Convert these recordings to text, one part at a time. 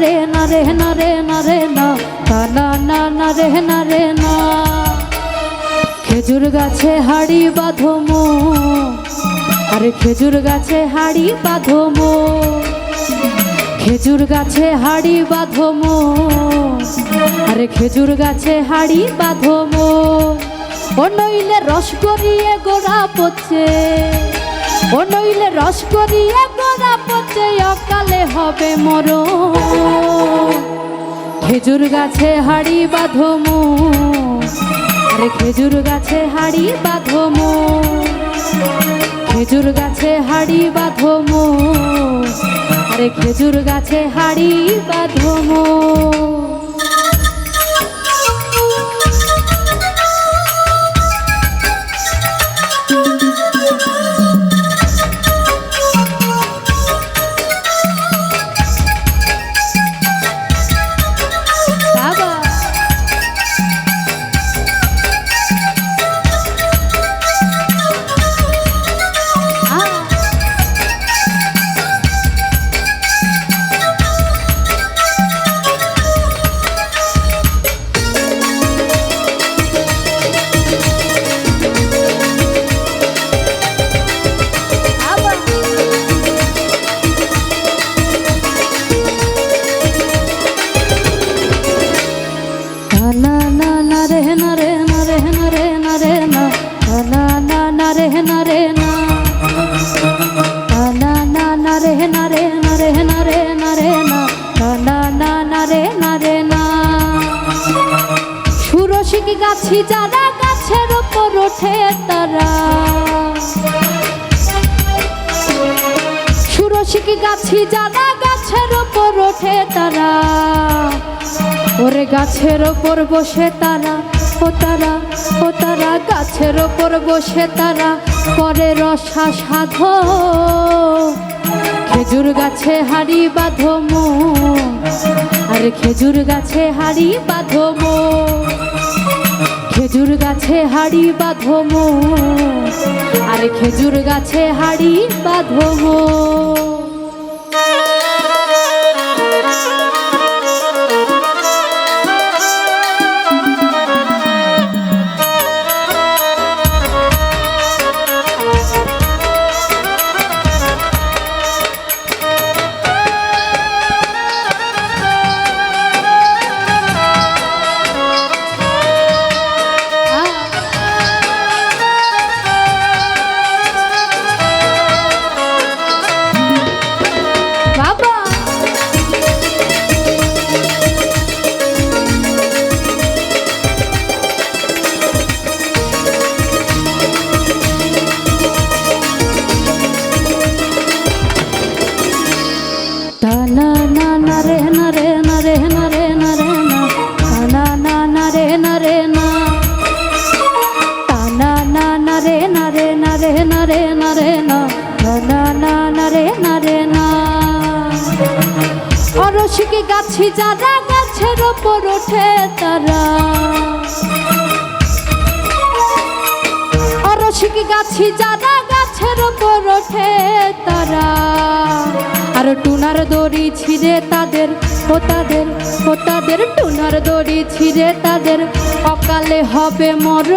রে না রে না রে না রে না না না না না রে না। খেজুর গাছে হাড়ি বাঁধো মো, আরে খেজুর গাছে হাড়ি বাঁধো মো। খেজুর গাছে হাড়ি বাঁধো মো, আরে খেজুর গাছে হাড়ি বাঁধো মো। ও নইলে রস করিয়ে গোড়া পচে, ও নইলে রস করিয়ে গোড়া হবে মর খেজুর গাছে হাড়ি বাঁধো মো আরে খেজুর গাছে হাড়ি বাঁধো মো খেজুর গাছে হাড়ি বাঁধো মো আরে খেজুর গাছে হাড়ি বাঁধো না না না রে না রে না রে না রে না রে না না না না রে না রে না না না না রে না রে না রে না রে না রে না না না না রে না রে না সুরসিক গাছি যারা গাছের ওপর ওঠে তারা সুরসিক গাছি যারা গাছের ওপর ওঠে তারা ওরে গাছের ওপর বসে তারা, ও তারা ও তারা, গাছের ওপর বসে তারা করে রসা সাধ। খেজুর গাছে হাড়ি বাঁধো মো, আরে খেজুর গাছে হাড়ি বাঁধো খেজুর গাছে হাড়ি বাঁধো মো, আরে খেজুর গাছে হাড়ি বাঁধো মো। গাছি যারা গাছের ওপর ওঠে তারা। অরসিক গাছি যারা গাছের ওপর ওঠে তারা। আর টুনার দড়ি ছিঁড়ে তাদের, ও তাদের ও তাদের, টুনার দড়ি ছিঁড়ে তাদের, অকালে হবে মর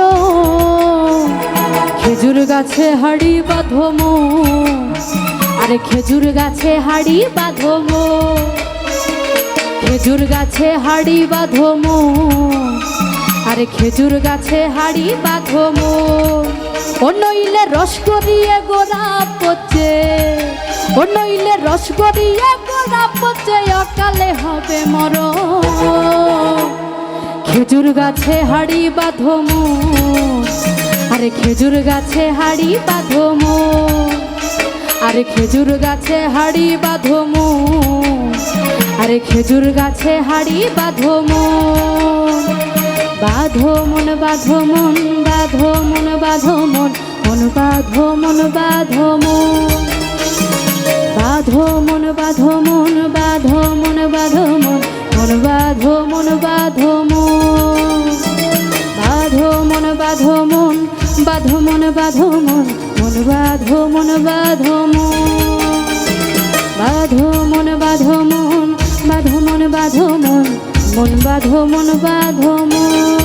খেজুর গাছে হাড়ি বাঁধমো আরে খেজুর গাছে হাড়ি বাঁধমো খেজুর গাছে হাড়ি বাঁধমো আরে খেজুর গাছে হাড়ি বাঁধমো ও নইলে রস করিয়ে গোড়া পচে। ও নইলে রস করিয়ে গোড়া পচে, অকালে হবে মর খেজুর গাছে হাড়ি বাঁধমো আরে খেজুর গাছে হাড়ি বাঁধমো আরে খেজুর গাছে হাড়ি বাঁধমো আরে খেজুর গাছে হাড়ি বাঁধমো বাঁধো মন বাঁধো মন বাঁধো মন বাঁধো মন মন বাঁধো মন বাঁধো মন বাঁধো মন বাঁধো মন বাঁধো মন বাঁধো মন মন বাঁধো মন বাঁধো মন বাঁধো মন বাঁধো মন বাঁধো মন বাঁধো মন মন বাঁধো মন বাঁধো মন বাঁধো বাঁধো মন মন বাঁধো মন বাঁধো মন